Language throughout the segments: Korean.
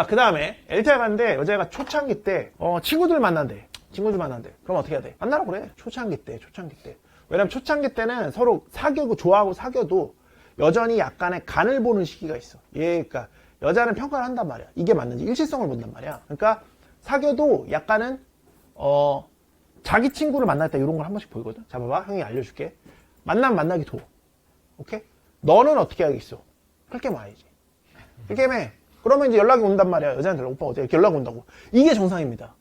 아, 그 다음에 LTR 갔는데 여자애가 초창기 때 어, 친구들 만난대. 친구들 만난대. 그럼 어떻게 해야 돼? 만나라 그래. 초창기 때, 초창기 때. 왜냐면 초창기 때는 서로 사귀고 좋아하고 사귀어도 여전히 약간의 간을 보는 시기가 있어. 얘, 그러니까 여자는 평가를 한단 말이야. 이게 맞는지 일치성을 본단 말이야. 그러니까 사귀어도 약간은 어 자기 친구를 만날 때 이런 걸 한 번씩 보이거든. 자 봐봐, 형이 알려줄게. 만나면 만나기 도. 오케이? 너는 어떻게 하겠어? 그렇게 말이지. 그렇게 해. 그러면 이제 연락이 온단 말이야. 여자한테 오빠 어때? 이렇게 연락 온다고. 이게 정상입니다.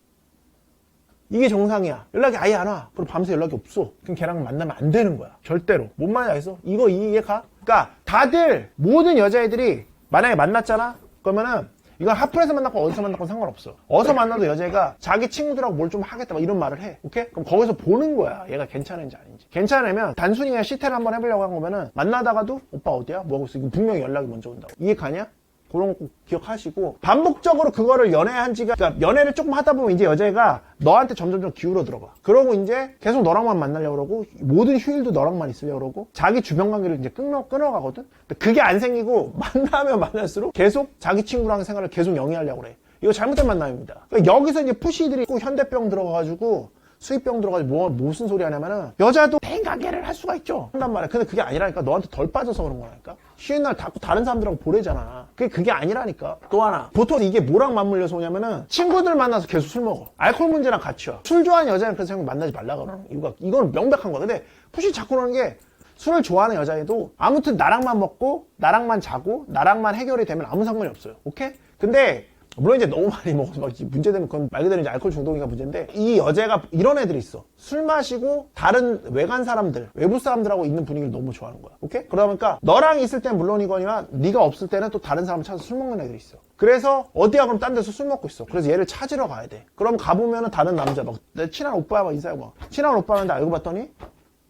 이게 정상이야. 연락이 아예 안 와. 그럼 밤새 연락이 없어. 그럼 걔랑 만나면 안 되는 거야. 절대로. 뭔 말인지 알겠어? 이거 이해 가? 그러니까 다들 모든 여자애들이 만약에 만났잖아? 그러면은 이건 하플에서 만났고 어디서 만났고 상관없어. 어디서 만나도 여자애가 자기 친구들하고 뭘 좀 하겠다 막 이런 말을 해. 오케이? 그럼 거기서 보는 거야. 얘가 괜찮은지 아닌지. 괜찮으면 단순히 그냥 시태를 한번 해보려고 한 거면은 만나다가도 오빠 어디야? 뭐 하고 있어? 이거 분명히 연락이 먼저 온다고. 이해 가냐? 그런 거 꼭 기억하시고 반복적으로 그거를 연애한 지가 그러니까 연애를 조금 하다 보면 이제 여자애가 너한테 점점점 기울어 들어가. 그러고 이제 계속 너랑만 만나려고 그러고 모든 휴일도 너랑만 있으려고 그러고 자기 주변 관계를 이제 끊어 끊어가거든? 근데 그게 안 생기고 만나면 만날수록 계속 자기 친구랑 생활을 계속 영위하려고 그래. 이거 잘못된 만남입니다. 그러니까 여기서 이제 푸시들이 꼭 현대병 들어가가지고 수입병 들어가지고 뭐, 무슨 소리 하냐면은 여자도 대인관계를 할 수가 있죠. 한단 말이야. 근데 그게 아니라니까. 너한테 덜 빠져서 그런 거라니까. 쉬는 날 자꾸 다른 사람들하고 보내잖아. 그게 그게 아니라니까. 또 하나. 보통 이게 뭐랑 맞물려서 오냐면은 친구들 만나서 계속 술 먹어. 알코올 문제랑 같이 와 술 좋아하는 여자는 그래서 형 만나지 말라 그러는 이유가 이거는 명백한 거야. 근데 푸시 자꾸 그러는 게 술을 좋아하는 여자애도 아무튼 나랑만 먹고 나랑만 자고 나랑만 해결이 되면 아무 상관이 없어요. 오케이? 근데 물론 이제 너무 많이 먹어서 막 문제되면 그건 말 그대로 이제 알코올 중독이가 문제인데 이 여자가 이런 애들이 있어. 술 마시고 다른 외간 사람들 외부 사람들하고 있는 분위기를 너무 좋아하는 거야. 오케이? 그러니까 너랑 있을 땐 물론이거니와 네가 없을 때는 또 다른 사람을 찾아서 술 먹는 애들이 있어. 그래서 어디야? 그럼 딴 데서 술 먹고 있어. 그래서 얘를 찾으러 가야 돼. 그럼 가보면은 다른 남자 막 내 친한 오빠야 막 인사하고 막 친한 오빠는데 알고 봤더니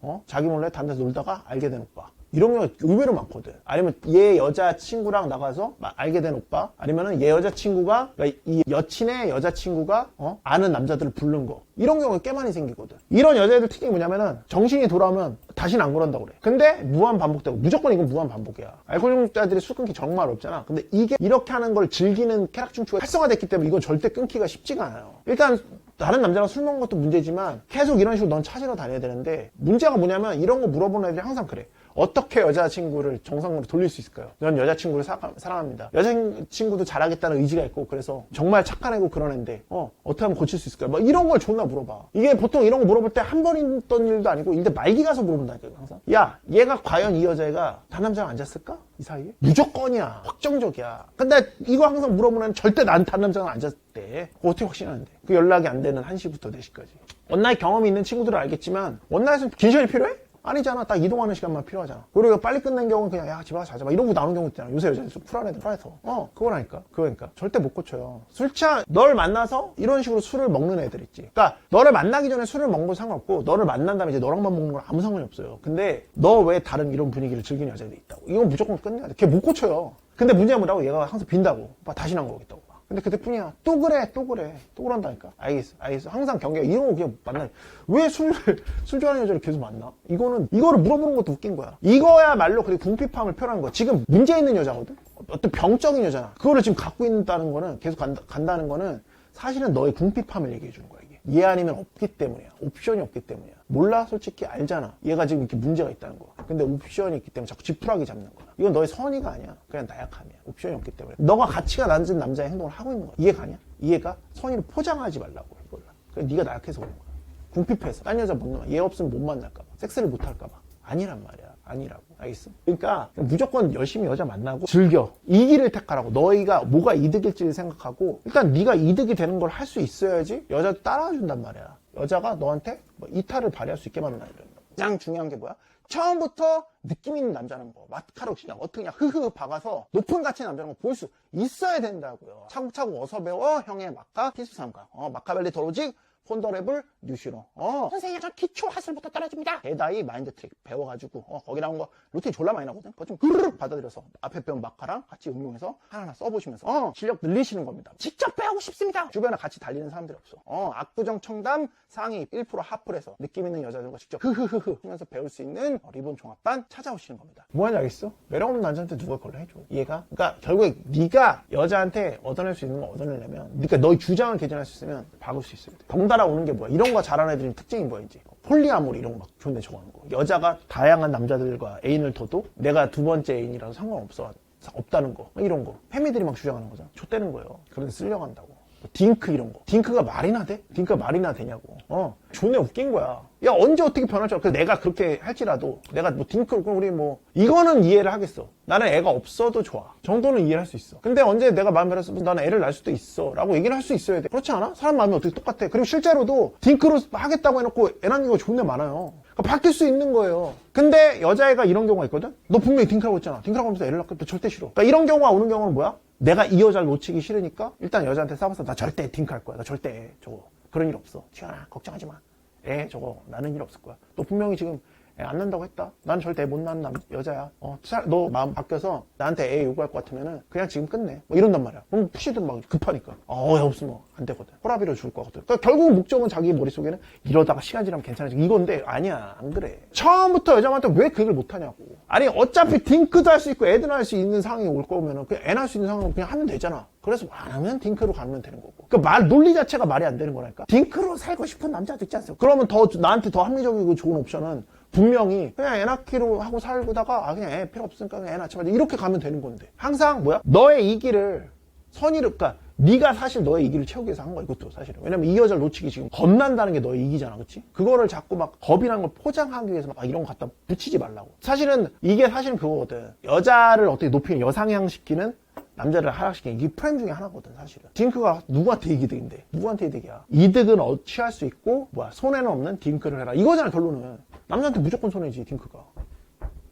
어? 자기 몰래 다른 데서 놀다가 알게 된 오빠. 이런 경우가 의외로 많거든. 아니면 얘 여자친구랑 나가서 막 알게 된 오빠. 아니면은 얘 여자친구가, 그러니까 이 여친의 여자친구가, 어? 아는 남자들을 부른 거. 이런 경우가 꽤 많이 생기거든. 이런 여자애들 특징이 뭐냐면은 정신이 돌아오면 다시는 안 그런다고 그래. 근데 무한 반복되고 무조건 이건 무한 반복이야. 알코올 중독자들이 술 끊기 정말 어렵잖아. 근데 이게 이렇게 하는 걸 즐기는 쾌락 중추가 활성화됐기 때문에 이건 절대 끊기가 쉽지가 않아요. 일단 다른 남자랑 술 먹는 것도 문제지만 계속 이런 식으로 넌 찾으러 다녀야 되는데 문제가 뭐냐면 이런 거 물어보는 애들이 항상 그래. 어떻게 여자친구를 정상으로 돌릴 수 있을까요? 전 여자친구를 사, 사랑합니다. 여자친구도 잘하겠다는 의지가 있고 그래서 정말 착한 애고 그런 애인데 어, 어떻게 하면 고칠 수 있을까요? 뭐 이런 걸 존나 물어봐. 이게 보통 이런 거 물어볼 때 한 번 있던 일도 아니고 이제 말기 가서 물어본다니까 항상. 야 얘가 과연 이 여자애가 단 남자랑 앉았을까? 이 사이에? 무조건이야. 확정적이야. 근데 이거 항상 물어보면 절대 난단 남자랑 앉았대. 어떻게 확신하는데? 그 연락이 안 되는 1시부터 4시까지. 원나잇 경험이 있는 친구들은 알겠지만 원나잇은 긴 시간이 필요해? 아니잖아. 딱 이동하는 시간만 필요하잖아. 그리고 빨리 끝낸 경우는 그냥 야 집에 가서 자자. 막 이러고 나오는 경우 있잖아. 요새 여자들 좀 쿨한 애들 프라이터. 어 그거라니까. 그거니까. 절대 못 고쳐요. 술 취한 널 만나서 이런 식으로 술을 먹는 애들 있지. 그러니까 너를 만나기 전에 술을 먹는 건 상관없고 너를 만난 다음에 이제 너랑만 먹는 건 아무 상관이 없어요. 근데 너 왜 다른 이런 분위기를 즐기는 여자들이 있다고. 이건 무조건 끝내야 돼. 걔 못 고쳐요. 근데 문제가 뭐라고? 얘가 항상 빈다고. 오빠 다시는 안 그러겠다고. 근데 그때뿐이야. 또 그래, 또 그래, 또 그런다니까. 알겠어, 알겠어. 항상 경계 이런 거 그냥 만나. 왜 술을 술 좋아하는 여자를 계속 만나? 이거는 이거를 물어보는 것도 웃긴 거야. 이거야말로 그리고 궁핍함을 표현하는 거야. 지금 문제 있는 여자거든. 어떤 병적인 여자나 그거를 지금 갖고 있다는 거는 계속 간다, 간다는 거는 사실은 너의 궁핍함을 얘기해 주는 거야. 얘 아니면 없기 때문이야. 옵션이 없기 때문이야. 몰라? 솔직히 알잖아. 얘가 지금 이렇게 문제가 있다는 거. 근데 옵션이 있기 때문에 자꾸 지푸라기 잡는 거야. 이건 너의 선의가 아니야. 그냥 나약함이야. 옵션이 없기 때문에. 너가 가치가 낮은 남자의 행동을 하고 있는 거야. 이해가 아니야? 이해가? 선의를 포장하지 말라고. 이걸. 그러니까 네가 나약해서 그런 거야. 궁핍해서. 딴 여자 못 만나. 얘 없으면 못 만날까봐. 섹스를 못 할까봐. 아니란 말이야. 아니라고. 알겠어? 그러니까 무조건 열심히 여자 만나고 즐겨. 이 길을 택하라고. 너희가 뭐가 이득일지를 생각하고 일단 네가 이득이 되는 걸 할 수 있어야지 여자도 따라준단 말이야. 여자가 너한테 뭐 이탈을 발휘할 수 있게 만나야 된다. 가장 중요한 게 뭐야? 처음부터 느낌 있는 남자는 거 마카로 그냥 어떻게 그냥 흐흐 박아서 높은 가치의 남자는 거 볼 수 있어야 된다고요. 차곡차곡 어서 배워 형의 마카 키스 삼각 어 마카벨리 도로직 폰더레블 뉴시로. 어, 선생님, 저 기초 하슬부터 떨어집니다. 대다이 마인드 트릭 배워가지고, 어, 거기 나온 거 루틴 졸라 많이 나거든? 그거 좀 흐르륵 받아들여서 앞에 배운 마카랑 같이 응용해서 하나하나 써보시면서, 어, 실력 늘리시는 겁니다. 직접 배우고 싶습니다. 주변에 같이 달리는 사람들이 없어. 어, 압구정 청담 상위 1% 하플에서 느낌 있는 여자들과 직접 흐흐흐흐 하면서 배울 수 있는 어, 리본 종합반 찾아오시는 겁니다. 뭐하는지 알겠어? 매력 없는 남자한테 누가 그걸 해줘? 이해가? 그러니까 결국에 네가 여자한테 얻어낼 수 있는 거 얻어내려면 그러니까 너의 주장을 개진할 수 있으면 박을 수 있어야 돼. 덩달아 오는 게 뭐야? 이런 거 잘하는 애들이 특징이 뭐인지. 폴리아모리 이런 거막 좋네 적어하는 거. 여자가 다양한 남자들과 애인을 둬도 내가 두 번째 애인이라서 상관없어. 없다는 거. 막 이런 거. 페미들이 막 주장하는 거잖아. 좆되는 거예요. 그런데 쓰려고 한다고. 뭐 딩크 이런 거. 딩크가 말이나 돼? 딩크가 말이나 되냐고. 어. 존내 웃긴 거야. 야, 언제 어떻게 변할 줄 알아. 그래서 내가 그렇게 할지라도 내가 뭐 딩크, 그럼 우리 뭐, 이거는 이해를 하겠어. 나는 애가 없어도 좋아. 정도는 이해를 할 수 있어. 근데 언제 내가 마음에 들어서 나는 애를 낳을 수도 있어. 라고 얘기를 할 수 있어야 돼. 그렇지 않아? 사람 마음이 어떻게 똑같아. 그리고 실제로도 딩크로 하겠다고 해놓고 애 낳는 경우가 존내 많아요. 그러니까 바뀔 수 있는 거예요. 근데 여자애가 이런 경우가 있거든? 너 분명히 딩크라고 했잖아. 딩크라고 하면서 애를 낳고 너 절대 싫어. 그러니까 이런 경우가 오는 경우는 뭐야? 내가 이 여자를 놓치기 싫으니까 일단 여자한테 싸워서 나 절대 딩크 할 거야. 나 절대 저거. 그런 일 없어. 지현아, 걱정하지 마. 애 저거 나는 일 없을 거야. 너 분명히 지금 애 안 난다고 했다. 난 절대 못 낳는 남, 여자야. 어, 차- 너 마음 바뀌어서 나한테 애 요구할 것 같으면은 그냥 지금 끝내. 뭐 이런단 말이야. 그럼 푸시든 막 급하니까. 어, 애 없으면 안 되거든. 호라비로 줄 거거든. 그러니까 결국 목적은 자기 머릿속에는 이러다가 시간 지나면 괜찮아지고 이건데 아니야. 안 그래. 처음부터 여자한테 왜그 얘기를 못 하냐고. 아니, 어차피 딩크도 할 수 있고 애들 할 수 있는 상황이 올 거면은 그냥 애 낳을 수 있는 상황은 그냥 하면 되잖아. 그래서 안 하면 딩크로 가면 되는 거고. 그 말, 논리 자체가 말이 안 되는 거라니까. 딩크로 살고 싶은 남자도 있지 않습니까? 그러면 더, 나한테 더 합리적이고 좋은 옵션은 분명히 그냥 애 낳기로 하고 살다가 아, 그냥 애 필요 없으니까 그냥 애 낳지 말자. 이렇게 가면 되는 건데. 항상 뭐야? 너의 이기를 선의를, 그러니까 네가 사실 너의 이기를 채우기 위해서 한 거야, 이것도 사실은. 왜냐면 이 여자를 놓치기 지금 겁난다는 게 너의 이기잖아, 그치? 그거를 자꾸 막 겁이라는 걸 포장하기 위해서 막 이런 거 갖다 붙이지 말라고. 사실은 이게 사실은 그거거든. 여자를 어떻게 높이는, 여상향시키는 남자를 하락시키는 이게 프레임 중에 하나거든, 사실은. 딩크가 누구한테 이득인데? 누구한테 이득이야? 이득은 어- 취할 수 있고, 뭐야, 손해는 없는 딩크를 해라. 이거잖아, 결론은. 남자한테 무조건 손해지, 딩크가.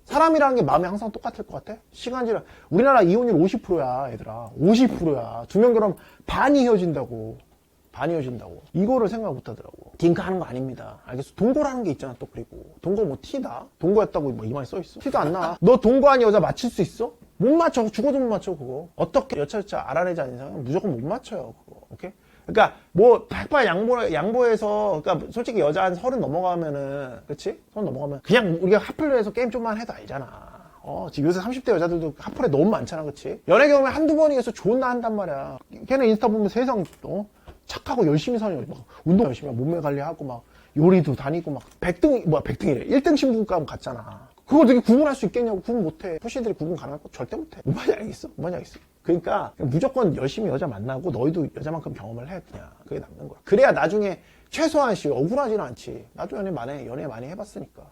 사람이라는 게 마음이 항상 똑같을 것 같아? 시간 지나 우리나라 이혼율 50%야 얘들아. 50%야. 두 명 결혼하면 반이 헤어진다고. 반이 헤어진다고. 이거를 생각 못 하더라고. 딩크 하는 거 아닙니다. 알겠어? 동거라는 게 있잖아 또 그리고. 동거 뭐 티다? 동거였다고 뭐 이마에 써있어? 티도 안나너 동거 아닌 여자 맞힐 수 있어? 못 맞춰. 죽어도 못 맞춰 그거. 어떻게 여차여차 알아내지 않는 이상은 무조건 못 맞춰요 그거. 오케이? 그러니까 뭐 백발 양보 양보해서 그러니까 솔직히 여자 한 서른 넘어가면은 그치 서른 넘어가면 그냥 우리가 하플로 해서 게임 좀만 해도 알잖아. 어 지금 요새 30대 여자들도 하플에 너무 많잖아, 그치 연애 경험에 한두 번이어서 존나 한단 말이야. 걔네 인스타 보면 세상 어 착하고 열심히 사는 막 운동 열심히 하고 몸매 관리하고 막 요리도 다니고 막 100등 뭐야 100등이래 1등 신분감 갔잖아. 그거 되게 구분할 수 있겠냐고 구분 못해. 푸시들이 구분 가능할 거 절대 못해. 뭔 말인지 알겠어? 뭔 말인지 알겠어? 그러니까 무조건 열심히 여자 만나고 너희도 여자만큼 경험을 해 그냥 그게 남는 거야. 그래야 나중에 최소한 씨 억울하지는 않지. 나도 연애 많이 연애 많이 해봤으니까.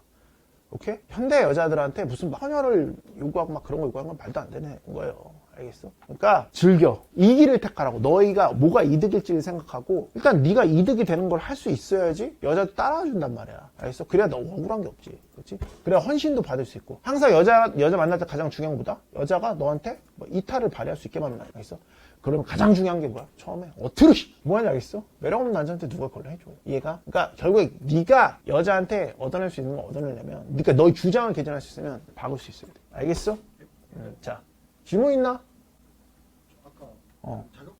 오케이? 현대 여자들한테 무슨 막 헌혈을 요구하고 막 그런 거 요구하는 건 말도 안 되는 거예요. 알겠어? 그러니까 즐겨. 이기를 택하라고. 너희가 뭐가 이득일지를 생각하고 일단 네가 이득이 되는 걸 할 수 있어야지 여자 따라준단 말이야. 알겠어? 그래야 너 억울한 게 없지. 그렇지? 그래야 헌신도 받을 수 있고. 항상 여자 여자 만날 때 가장 중요한 것보다 여자가 너한테 뭐 이탈을 발휘할 수 있게 만나. 알겠어? 그러면 가장 중요한 게 뭐야? 처음에 어트로 뭐하냐 알겠어? 매력 없는 남자한테 누가 그걸 해줘? 이해가? 그러니까 결국에 네가 여자한테 얻어낼 수 있는 거 얻어내려면 그러니까 너의 주장을 개진할 수 있으면 박을 수 있어야 돼. 알겠어? 음, 자 질문 있나? 어.